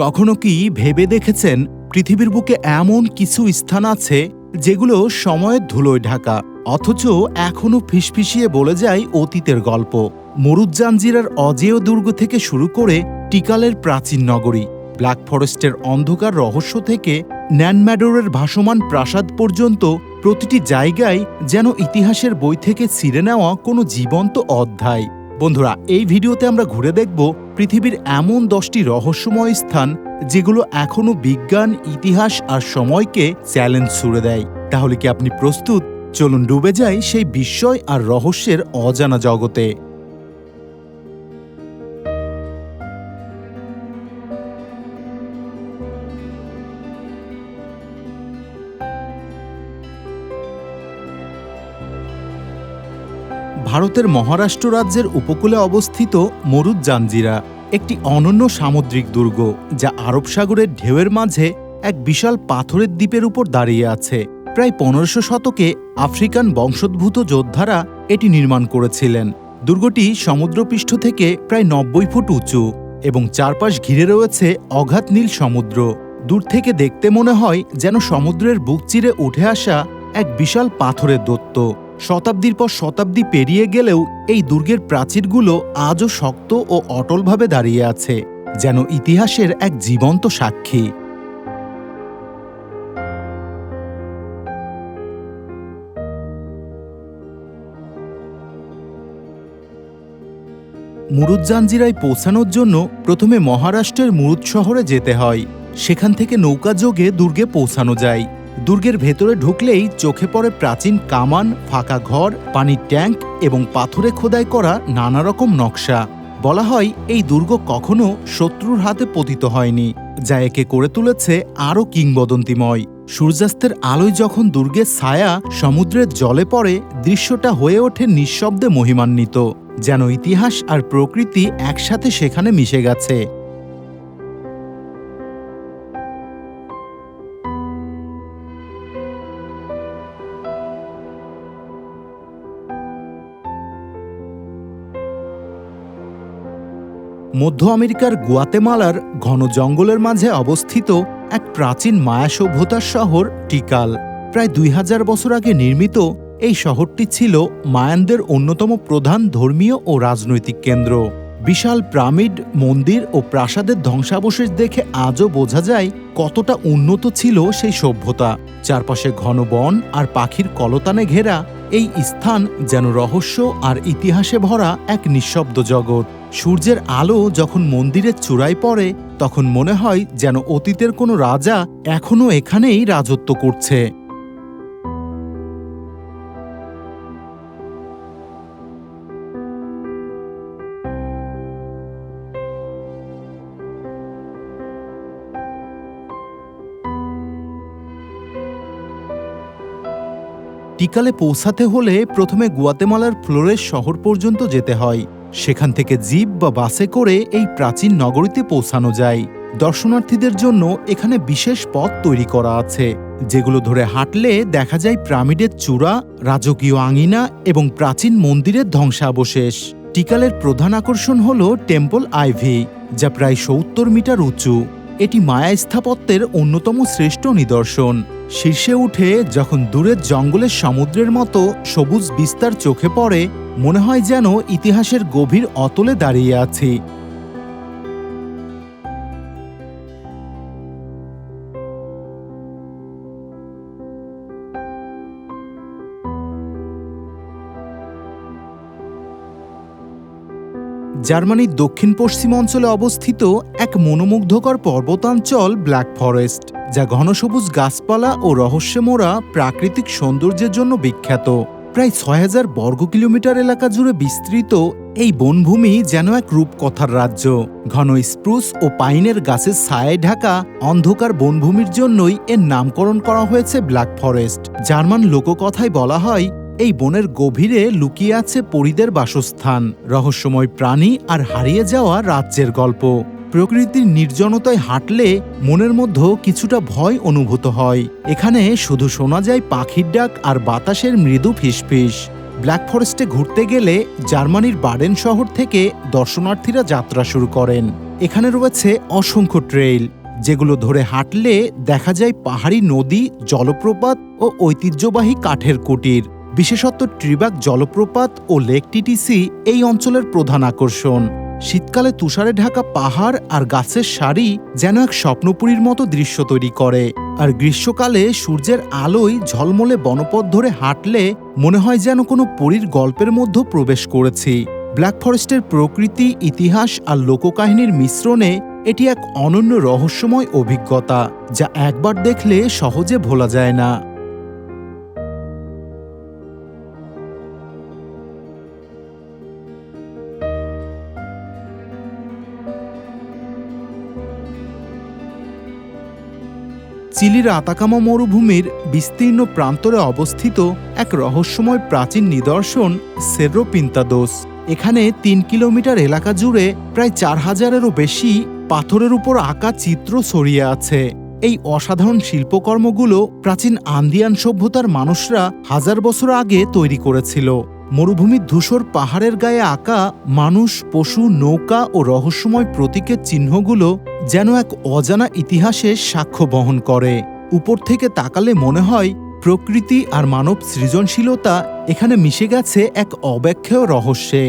কখনো কি ভেবে দেখেছেন পৃথিবীর বুকে এমন কিছু স্থান আছে যেগুলো সময়ের ধুলোয় ঢাকা? অথচ এখনও ফিসফিসিয়ে বলে যায় অতীতের গল্প। মরুজ্জাঞ্জিরার অজেয় দুর্গ থেকে শুরু করে টিকালের প্রাচীন নগরী, ব্ল্যাক ফরেস্টের অন্ধকার রহস্য থেকে ন্যানম্যাডোরের ভাসমান প্রাসাদ পর্যন্ত প্রতিটি জায়গায় যেন ইতিহাসের বই থেকে ছিঁড়ে নেওয়া কোনো জীবন্ত অধ্যায়। বন্ধুরা, এই ভিডিওতে আমরা ঘুরে দেখব পৃথিবীর এমন দশটি রহস্যময় স্থান যেগুলো এখনও বিজ্ঞান, ইতিহাস আর সময়কে চ্যালেঞ্জ ছুড়ে দেয়। তাহলে কি আপনি প্রস্তুত? চলুন ডুবে যাই সেই বিস্ময় আর রহস্যের অজানা জগতে। ভারতের মহারাষ্ট্র রাজ্যের উপকূলে অবস্থিত মরুদ জাঞ্জিরা, একটি অনন্য সামুদ্রিক দুর্গ যা আরব সাগরের ঢেউয়ের মাঝে এক বিশাল পাথরের দ্বীপের উপর দাঁড়িয়ে আছে। প্রায় পনেরোশো শতকে আফ্রিকান বংশোদ্ভূত যোদ্ধারা এটি নির্মাণ করেছিলেন। দুর্গটি সমুদ্রপৃষ্ঠ থেকে প্রায় নব্বই ফুট উঁচু এবং চারপাশ ঘিরে রয়েছে অগাধ নীল সমুদ্র। দূর থেকে দেখতে মনে হয় যেন সমুদ্রের বুক চিরে উঠে আসা এক বিশাল পাথরের দত্ত শতাব্দীর পর শতাব্দী পেরিয়ে গেলেও এই দুর্গের প্রাচীরগুলো আজও শক্ত ও অটলভাবে দাঁড়িয়ে আছে, যেন ইতিহাসের এক জীবন্ত সাক্ষী। মুরুজ্জাঞ্জিরায় পৌঁছানোর জন্য প্রথমে মহারাষ্ট্রের মুরুদ শহরে যেতে হয়, সেখান থেকে নৌকা যোগে দুর্গে পৌঁছানো যায়। দুর্গের ভেতরে ঢুকলেই চোখে পড়ে প্রাচীন কামান, ফাঁকা ঘর, পানির ট্যাঙ্ক এবং পাথরে খোদাই করা নানা রকম নকশা। বলা হয় এই দুর্গ কখনো শত্রুর হাতে পতিত হয়নি, যা একে করে তুলেছে আরও কিংবদন্তিময়। সূর্যাস্তের আলোয় যখন দুর্গের ছায়া সমুদ্রের জলে পড়ে, দৃশ্যটা হয়ে ওঠে নিঃশব্দে মহিমান্বিত, যেন ইতিহাস আর প্রকৃতি একসাথে সেখানে মিশে গেছে। মধ্য আমেরিকার গুয়াতেমালার ঘন জঙ্গলের মাঝে অবস্থিত এক প্রাচীন মায়া সভ্যতার শহর টিকাল। প্রায় দুই হাজার বছর আগে নির্মিত এই শহরটি ছিল মায়ানদের অন্যতম প্রধান ধর্মীয় ও রাজনৈতিক কেন্দ্র। বিশাল প্রামিড, মন্দির ও প্রাসাদের ধ্বংসাবশেষ দেখে আজও বোঝা যায় কতটা উন্নত ছিল সেই সভ্যতা। চারপাশে ঘন বন আর পাখির কলতানে ঘেরা এই স্থান যেন রহস্য আর ইতিহাসে ভরা এক নিঃশব্দ জগৎ। সূর্যের আলো যখন মন্দিরের চূড়ায় পড়ে, তখন মনে হয় যেন অতীতের কোনো রাজা এখনও এখানেই রাজত্ব করছে। টিকালে পৌঁছাতে হলে প্রথমে গুয়াতেমালার ফ্লোরের শহর পর্যন্ত যেতে হয়। সেখান থেকে জিপ বা বাসে করে এই প্রাচীন নগরীতে পৌঁছানো যায়। দর্শনার্থীদের জন্য এখানে বিশেষ পথ তৈরি করা আছে, যেগুলো ধরে হাঁটলে দেখা যায় প্রামিডের চূড়া, রাজকীয় আঙিনা এবং প্রাচীন মন্দিরের ধ্বংসাবশেষ। টিকালের প্রধান আকর্ষণ হল টেম্পল আইভি, যা প্রায় সত্তর মিটার উঁচু। এটি মায়া স্থাপত্যের অন্যতম শ্রেষ্ঠ নিদর্শন। শীর্ষে উঠে যখন দূরের জঙ্গলের সমুদ্রের মতো সবুজ বিস্তার চোখে পড়ে, মনে হয় যেন ইতিহাসের গভীর অতলে দাঁড়িয়ে আছি। জার্মানির দক্ষিণ পশ্চিম অঞ্চলে অবস্থিত এক মনোমুগ্ধকর পর্বতাঞ্চল ব্ল্যাক ফরেস্ট। যা ঘনসবুজ গাছপালা ও রহস্যে মোড়া প্রাকৃতিক সৌন্দর্যের জন্য বিখ্যাত। প্রায় ছয় হাজার বর্গ কিলোমিটার এলাকা জুড়ে বিস্তৃত এই বনভূমি যেন এক রূপকথার রাজ্য। ঘন স্প্রুস ও পাইনের গাছের ছায়ায় ঢাকা অন্ধকার বনভূমির জন্যই এর নামকরণ করা হয়েছে ব্ল্যাক ফরেস্ট। জার্মান লোককথায় বলা হয়, এই বনের গভীরে লুকিয়ে আছে পরিদের বাসস্থান। রহস্যময় প্রাণী আর হারিয়ে যাওয়া রাজ্যের গল্প। প্রকৃতির নির্জনতায় হাঁটলে মনের মধ্যে কিছুটা ভয় অনুভূত হয়। এখানে শুধু শোনা যায় পাখির ডাক আর বাতাসের মৃদু ফিসফিস। ব্ল্যাক ফরেস্টে ঘুরতে গেলে জার্মানির বাডেন শহর থেকে দর্শনার্থীরা যাত্রা শুরু করেন। এখানে রয়েছে অসংখ্য ট্রেইল, যেগুলো ধরে হাঁটলে দেখা যায় পাহাড়ি নদী, জলপ্রপাত ও ঐতিহ্যবাহী কাঠের কুটির। বিশেষত ট্রিবাক জলপ্রপাত ও লেক টিটিসি এই অঞ্চলের প্রধান আকর্ষণ। শীতকালে তুষারে ঢাকা পাহাড় আর গাছের সারি যেন এক স্বপ্নপুরীর মতো দৃশ্য তৈরি করে। আর গ্রীষ্মকালে সূর্যের আলোয় ঝলমলে বনপথ ধরে হাঁটলে মনে হয় যেন কোনো পরীর গল্পের মধ্যে প্রবেশ করেছি। ব্ল্যাক ফরেস্টের প্রকৃতি, ইতিহাস আর লোককাহিনীর মিশ্রণে এটি এক অনন্য রহস্যময় অভিজ্ঞতা, যা একবার দেখলে সহজে ভোলা যায় না। চিলির আতাকামা মরুভূমির বিস্তীর্ণ প্রান্তরে অবস্থিত এক রহস্যময় প্রাচীন নিদর্শন সেরো পিন্তাদোস এখানে তিন কিলোমিটার এলাকা জুড়ে প্রায় চার হাজারেরও বেশি পাথরের উপর আঁকা চিত্র ছড়িয়ে আছে। এই অসাধারণ শিল্পকর্মগুলো প্রাচীন আন্দিয়ান সভ্যতার মানুষরা হাজার বছর আগে তৈরি করেছিল। মরুভূমির ধূসর পাহাড়ের গায়ে আঁকা মানুষ, পশু, নৌকা ও রহস্যময় প্রতীকের চিহ্নগুলো যেন এক অজানা ইতিহাসের সাক্ষ্য বহন করে। উপর থেকে তাকালে মনে হয়, প্রকৃতি আর মানব সৃজনশীলতা এখানে মিশে গেছে এক অব্যাখ্যেয় রহস্যে।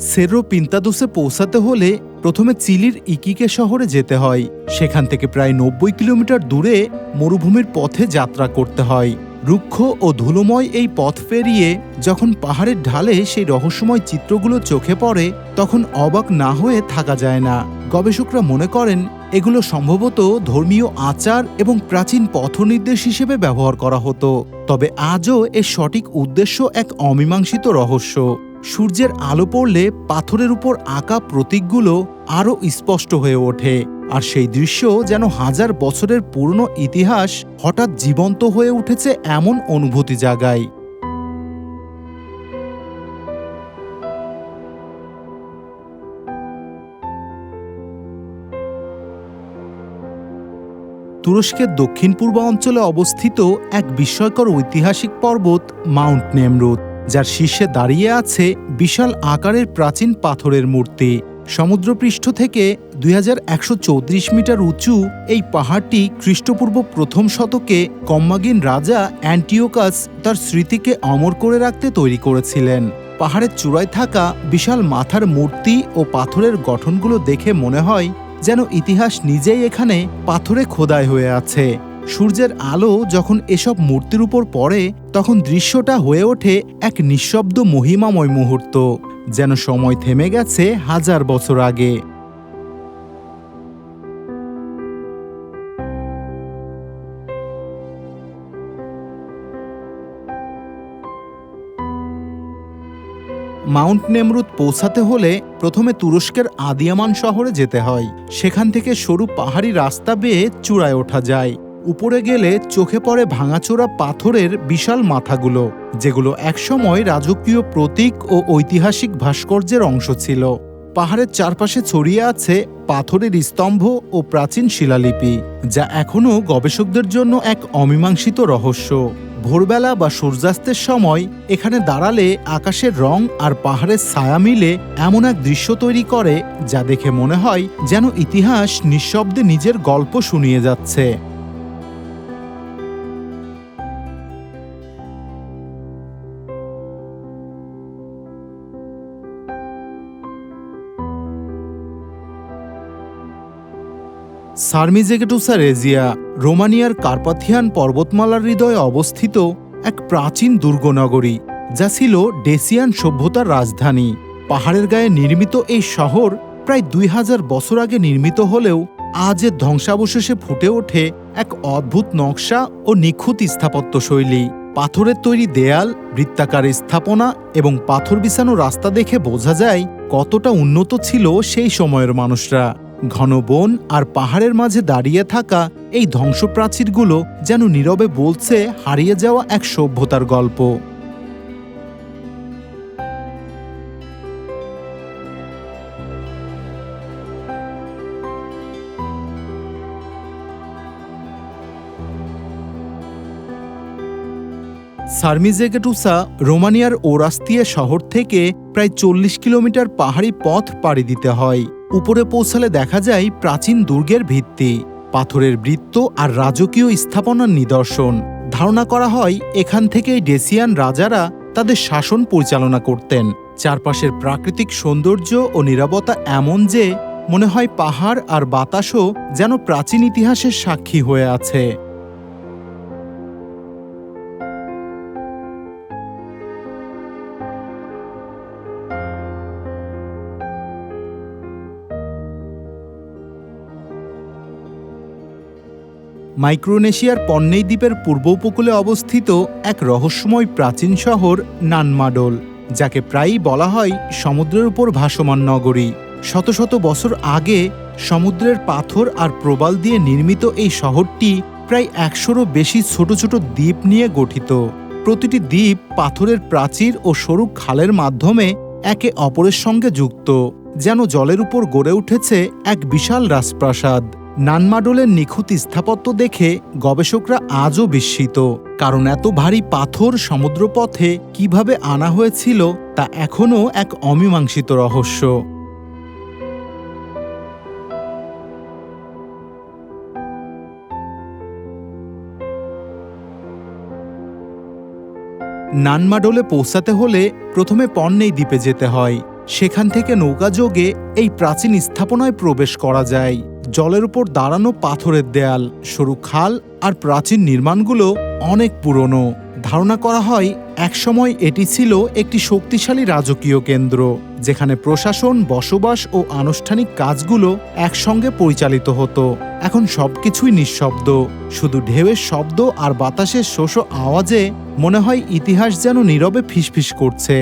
সেরো পিন্তাদোসে পৌঁছাতে হলে প্রথমে চিলির ইকিকে শহরে যেতে হয়। সেখান থেকে প্রায় নব্বই কিলোমিটার দূরে মরুভূমির পথে যাত্রা করতে হয়। রুক্ষ ও ধুলোময় এই পথ পেরিয়ে যখন পাহাড়ের ঢালে সেই রহস্যময় চিত্রগুলো চোখে পড়ে, তখন অবাক না হয়ে থাকা যায় না। গবেষকরা মনে করেন, এগুলো সম্ভবত ধর্মীয় আচার এবং প্রাচীন পথনির্দেশ হিসেবে ব্যবহার করা হতো। তবে আজও এর সঠিক উদ্দেশ্য এক অমীমাংসিত রহস্য। সূর্যের আলো পড়লে পাথরের উপর আঁকা প্রতীকগুলো আরও স্পষ্ট হয়ে ওঠে। আর সেই দৃশ্য যেন হাজার বছরের পুরনো ইতিহাস হঠাৎ জীবন্ত হয়ে উঠেছে এমন অনুভূতি জাগায়। তুরস্কের দক্ষিণ পূর্ব অঞ্চলে অবস্থিত এক বিস্ময়কর ঐতিহাসিক পর্বত মাউন্ট নেমরুদ। যার শীর্ষে দাঁড়িয়ে আছে বিশাল আকারের প্রাচীন পাথরের মূর্তি। সমুদ্রপৃষ্ঠ থেকে দুই হাজার একশো চৌত্রিশ মিটার উঁচু এই পাহাড়টি খ্রিস্টপূর্ব প্রথম শতকে কম্মাগিন রাজা অ্যান্টিওকাস তার স্মৃতিকে অমর করে রাখতে তৈরি করেছিলেন। পাহাড়ের চূড়ায় থাকা বিশাল মাথার মূর্তি ও পাথরের গঠনগুলো দেখে মনে হয় যেন ইতিহাস নিজেই এখানে পাথরে খোদাই হয়ে আছে। সূর্যের আলো যখন এসব মূর্তির উপর পড়ে, তখন দৃশ্যটা হয়ে ওঠে এক নিঃশব্দ মহিমাময় মুহূর্ত, যেন সময় থেমে গেছে হাজার বছর আগে। মাউন্ট নেমরুদ পৌঁছাতে হলে প্রথমে তুরস্কের আদিয়ামান শহরে যেতে হয়। সেখান থেকে সরু পাহাড়ি রাস্তা বেয়ে চূড়ায় ওঠা যায়। উপরে গেলে চোখে পড়ে ভাঙাচোরা পাথরের বিশাল মাথাগুলো, যেগুলো একসময় রাজকীয় প্রতীক ও ঐতিহাসিক ভাস্কর্যের অংশ ছিল। পাহাড়ের চারপাশে ছড়িয়ে আছে পাথরের স্তম্ভ ও প্রাচীন শিলালিপি, যা এখনও গবেষকদের জন্য এক অমীমাংসিত রহস্য। ভোরবেলা বা সূর্যাস্তের সময় এখানে দাঁড়ালে আকাশের রং আর পাহাড়ের ছায়া মিলে এমন এক দৃশ্য তৈরি করে, যা দেখে মনে হয় যেন ইতিহাস নিঃশব্দে নিজের গল্প শুনিয়ে যাচ্ছে। সার্মিজেগেটুসা রেজিয়া রোমানিয়ার কার্পাথিয়ান পর্বতমালার হৃদয়ে অবস্থিত এক প্রাচীন দুর্গনগরী, যা ছিল ডেসিয়ান সভ্যতার রাজধানী। পাহাড়ের গায়ে নির্মিত এই শহর প্রায় দুই হাজার বছর আগে নির্মিত হলেও আজের ধ্বংসাবশেষে ফুটে ওঠে এক অদ্ভুত নকশা ও নিখুঁত স্থাপত্য শৈলী পাথরের তৈরি দেয়াল, বৃত্তাকার স্থাপনা এবং পাথর বিছানো রাস্তা দেখে বোঝা যায় কতটা উন্নত ছিল সেই সময়ের মানুষরা। ঘন বন আর পাহাড়ের মাঝে দাঁড়িয়ে থাকা এই ধ্বংসপ্রাচীরগুলো যেন নীরবে বলছে হারিয়ে যাওয়া এক সভ্যতার গল্প। সার্মিজেগেটুসা রোমানিয়ার ওরাস্তিয়া শহর থেকে প্রায় চল্লিশ কিলোমিটার পাহাড়ি পথ পাড়ি দিতে হয়। উপরে পৌঁছালে দেখা যায় প্রাচীন দুর্গের ভিত্তি, পাথরের বৃত্ত আর রাজকীয় স্থাপনার নিদর্শন। ধারণা করা হয় এখান থেকেই ডেসিয়ান রাজারা তাদের শাসন পরিচালনা করতেন। চারপাশের প্রাকৃতিক সৌন্দর্য ও নিরাপত্তা এমন যে, মনে হয় পাহাড় আর বাতাসও যেন প্রাচীন ইতিহাসের সাক্ষী হয়ে আছে। মাইক্রোনেশিয়ার পন্নেই দ্বীপের পূর্ব উপকূলে অবস্থিত এক রহস্যময় প্রাচীন শহর নানমাডোল, যাকে প্রায়ই বলা হয় সমুদ্রের উপর ভাসমান নগরী। শত শত বছর আগে সমুদ্রের পাথর আর প্রবাল দিয়ে নির্মিত এই শহরটি প্রায় একশোরও বেশি ছোট ছোট দ্বীপ নিয়ে গঠিত। প্রতিটি দ্বীপ পাথরের প্রাচীর ও সরু খালের মাধ্যমে একে অপরের সঙ্গে যুক্ত, যেন জলের উপর গড়ে উঠেছে এক বিশাল রাজপ্রাসাদ। নানমাডোলের নিখুঁত স্থাপত্য দেখে গবেষকরা আজও বিস্মিত, কারণ এত ভারী পাথর সমুদ্রপথে কীভাবে আনা হয়েছিল তা এখনও এক অমীমাংসিত রহস্য। নানমাডোলে পৌঁছাতে হলে প্রথমে পণ্যেই দ্বীপে যেতে হয়, সেখান থেকে নৌকাযোগে এই প্রাচীন স্থাপনায় প্রবেশ করা যায়। জলের উপর দাঁড়ানো পাথরের দেয়াল, সরু খাল আর প্রাচীন নির্মাণগুলো অনেক পুরনো। ধারণা করা হয়, একসময় এটি ছিল একটি শক্তিশালী রাজকীয় কেন্দ্র, যেখানে প্রশাসন, বসবাস ও আনুষ্ঠানিক কাজগুলো একসঙ্গে পরিচালিত হতো। এখন সবকিছুই নিঃশব্দ। শুধু ঢেউয়ের শব্দ আর বাতাসের শোষ আওয়াজে মনে হয় ইতিহাস যেন নীরবে ফিসফিস করছে।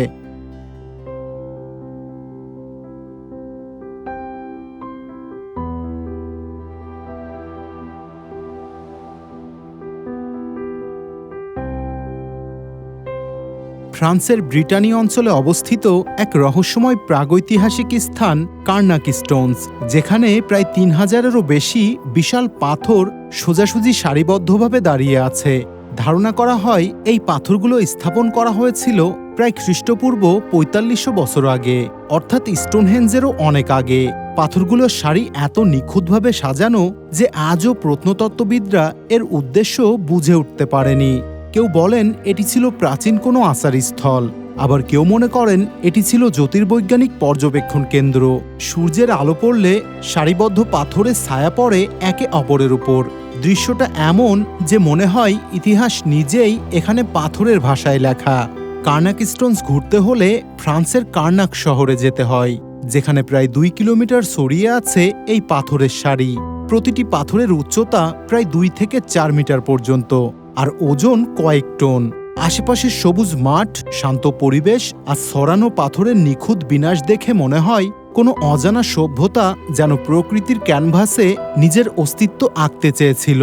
ফ্রান্সের ব্রিটানি অঞ্চলে অবস্থিত এক রহস্যময় প্রাগৈতিহাসিক স্থান কার্নাকি স্টোনস, যেখানে প্রায় তিন হাজারেরও বেশি বিশাল পাথর সোজাসুজি সারিবদ্ধভাবে দাঁড়িয়ে আছে। ধারণা করা হয় এই পাথরগুলো স্থাপন করা হয়েছিল প্রায় খ্রিস্টপূর্ব পঁয়তাল্লিশশো বছর আগে, অর্থাৎ স্টোনহেঞ্জেরও অনেক আগে। পাথরগুলোর সারি এত নিখুঁতভাবে সাজানো যে আজও প্রত্নতত্ত্ববিদরা এর উদ্দেশ্য বুঝে উঠতে পারেনি। কেউ বলেন এটি ছিল প্রাচীন কোনো আসার স্থল আবার কেউ মনে করেন এটি ছিল জ্যোতির্বৈজ্ঞানিক পর্যবেক্ষণ কেন্দ্র। সূর্যের আলো পড়লে সারিবদ্ধ পাথরের ছায়া পড়ে একে অপরের উপর। দৃশ্যটা এমন যে মনে হয় ইতিহাস নিজেই এখানে পাথরের ভাষায় লেখা। কার্নাক স্টোনস ঘুরতে হলে ফ্রান্সের কার্নাক শহরে যেতে হয়, যেখানে প্রায় দুই কিলোমিটার সরিয়ে আছে এই পাথরের সারি। প্রতিটি পাথরের উচ্চতা প্রায় দুই থেকে চার মিটার পর্যন্ত। আর ওজন কয়েক টন। আশেপাশে সবুজ মাঠ, শান্ত পরিবেশ আর সরানো পাথরের নিখুঁত বিনাশ দেখে মনে হয় কোনো অজানা সভ্যতা যেন প্রকৃতির ক্যানভাসে নিজের অস্তিত্ব আঁকতে চেয়েছিল।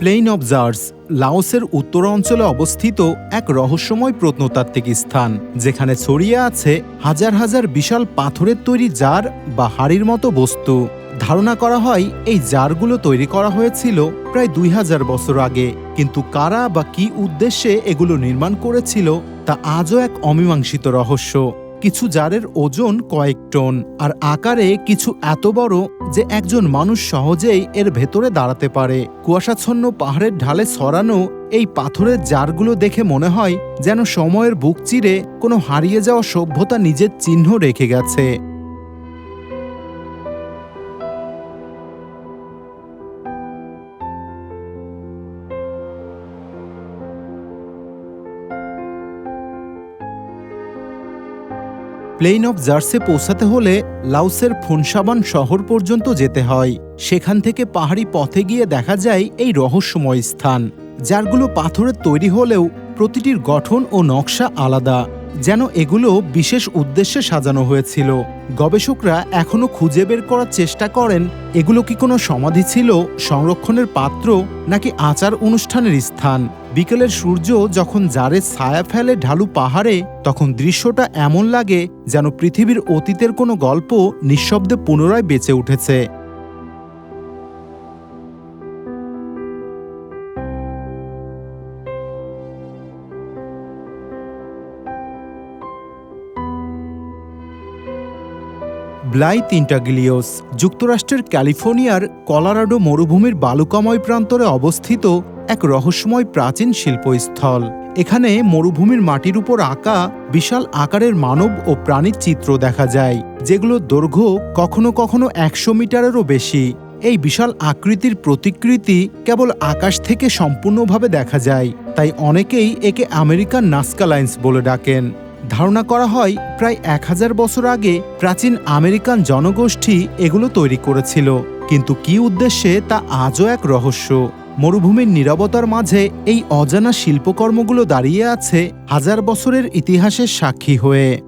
প্লেইন অব জার্স লাওসের উত্তরাঞ্চলে অবস্থিত এক রহস্যময় প্রত্নতাত্ত্বিক স্থান, যেখানে ছড়িয়ে আছে হাজার হাজার বিশাল পাথরের তৈরি জার বা হাড়ির মতো বস্তু। ধারণা করা হয় এই জারগুলো তৈরি করা হয়েছিল প্রায় দুই হাজার বছর আগে। কিন্তু কারা বা কি উদ্দেশ্যে এগুলো নির্মাণ করেছিল তা আজও এক অমীমাংসিত রহস্য। কিছু জারের ওজন কয়েক টন, আর আকারে কিছু এত বড় যে একজন মানুষ সহজেই এর ভেতরে দাঁড়াতে পারে। কুয়াশাচ্ছন্ন পাহাড়ের ঢালে সরানো এই পাথরের জারগুলো দেখে মনে হয় যেন সময়ের বুক চিরে কোনো হারিয়ে যাওয়া সভ্যতা নিজের চিহ্ন রেখে গেছে। প্লেইন অফ জার্সে পৌঁছাতে হলে লাউসের ফোনসাবান শহর পর্যন্ত যেতে হয়। সেখান থেকে পাহাড়ি পথে গিয়ে দেখা যায় এই রহস্যময় স্থান। যারগুলো পাথরের তৈরি হলেও প্রতিটির গঠন ও নকশা আলাদা। যেন এগুলো বিশেষ উদ্দেশ্যে সাজানো হয়েছিল। গবেষকরা এখনও খুঁজে বের করার চেষ্টা করেন, এগুলো কি কোনো সমাধি ছিল, সংরক্ষণের পাত্র, নাকি আচার অনুষ্ঠানের স্থান? বিকেলের সূর্য যখন জারে ছায়া ফেলে ঢালু পাহাড়ে, তখন দৃশ্যটা এমন লাগে যেন পৃথিবীর অতীতের কোনো গল্প নিঃশব্দে পুনরায় বেঁচে উঠেছে। ব্লাই তিনটাগিলিওস যুক্তরাষ্ট্রের ক্যালিফোর্নিয়ার কলারাডো মরুভূমির বালুকাময় প্রান্তরে অবস্থিত এক রহস্যময় প্রাচীন শিল্পস্থল। এখানে মরুভূমির মাটির উপর আঁকা বিশাল আকারের মানব ও প্রাণীর চিত্র দেখা যায় যেগুলোর দৈর্ঘ্য কখনো কখনো একশো মিটারেরও বেশি। এই বিশাল আকৃতির প্রতিকৃতি কেবল আকাশ থেকে সম্পূর্ণভাবে দেখা যায়, তাই অনেকেই একে আমেরিকান নাস্কা লাইন্স বলে ডাকেন। ধারণা করা হয় প্রায় এক হাজার বছর আগে প্রাচীন আমেরিকান জনগোষ্ঠী এগুলো তৈরি করেছিল। কিন্তু কি উদ্দেশ্যে তা আজও এক রহস্য? মরুভূমির নিরবতার মাঝে এই অজানা শিল্পকর্মগুলো দাঁড়িয়ে আছে হাজার বছরের ইতিহাসের সাক্ষী হয়ে।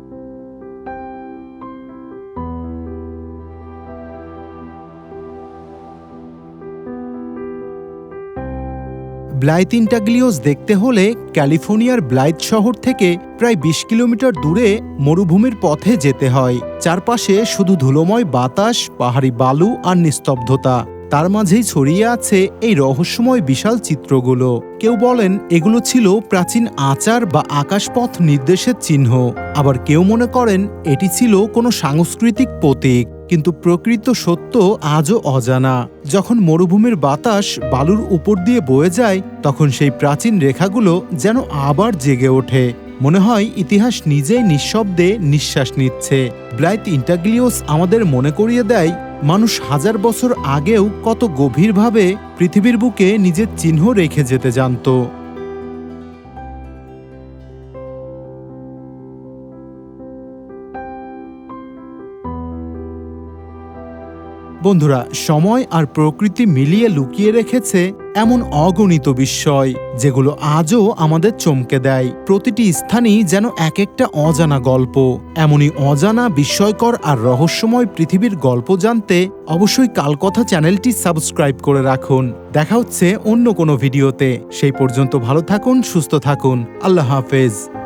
ব্লাইথ ইন্টাগ্লিওস দেখতে হলে ক্যালিফোর্নিয়ার ব্লাইথ শহর থেকে প্রায় বিশ কিলোমিটার দূরে মরুভূমির পথে যেতে হয়। চারপাশে শুধু ধুলোময় বাতাস, পাহাড়ি বালু আর নিস্তব্ধতা। তার মাঝেই ছড়িয়ে আছে এই রহস্যময় বিশাল চিত্রগুলো। কেউ বলেন এগুলো ছিল প্রাচীন আচার বা আকাশপথ নির্দেশের চিহ্ন। আবার কেউ মনে করেন এটি ছিল কোনো সাংস্কৃতিক প্রতীক। কিন্তু প্রকৃত সত্য আজও অজানা। যখন মরুভূমির বাতাস বালুর উপর দিয়ে বয়ে যায়, তখন সেই প্রাচীন রেখাগুলো যেন আবার জেগে ওঠে। মনে হয় ইতিহাস নিজেই নিঃশব্দে নিঃশ্বাস নিচ্ছে। ব্লাইথ ইন্টাগ্লিওস আমাদের মনে করিয়ে দেয়, মানুষ হাজার বছর আগেও কত গভীরভাবে পৃথিবীর বুকে নিজের চিহ্ন রেখে যেতে জানত। বন্ধুরা, সময় আর প্রকৃতি মিলিয়ে লুকিয়ে রেখেছে এমন অগণিত বিস্ময়, যেগুলো আজও আমাদের চমকে দেয়। প্রতিটি স্থানই যেন এক একটা অজানা গল্প। এমনই অজানা, বিস্ময়কর আর রহস্যময় পৃথিবীর গল্প জানতে অবশ্যই কালকথা চ্যানেলটি সাবস্ক্রাইব করে রাখুন। দেখা হচ্ছে অন্য কোনো ভিডিওতে। সেই পর্যন্ত ভালো থাকুন, সুস্থ থাকুন। আল্লাহ হাফেজ।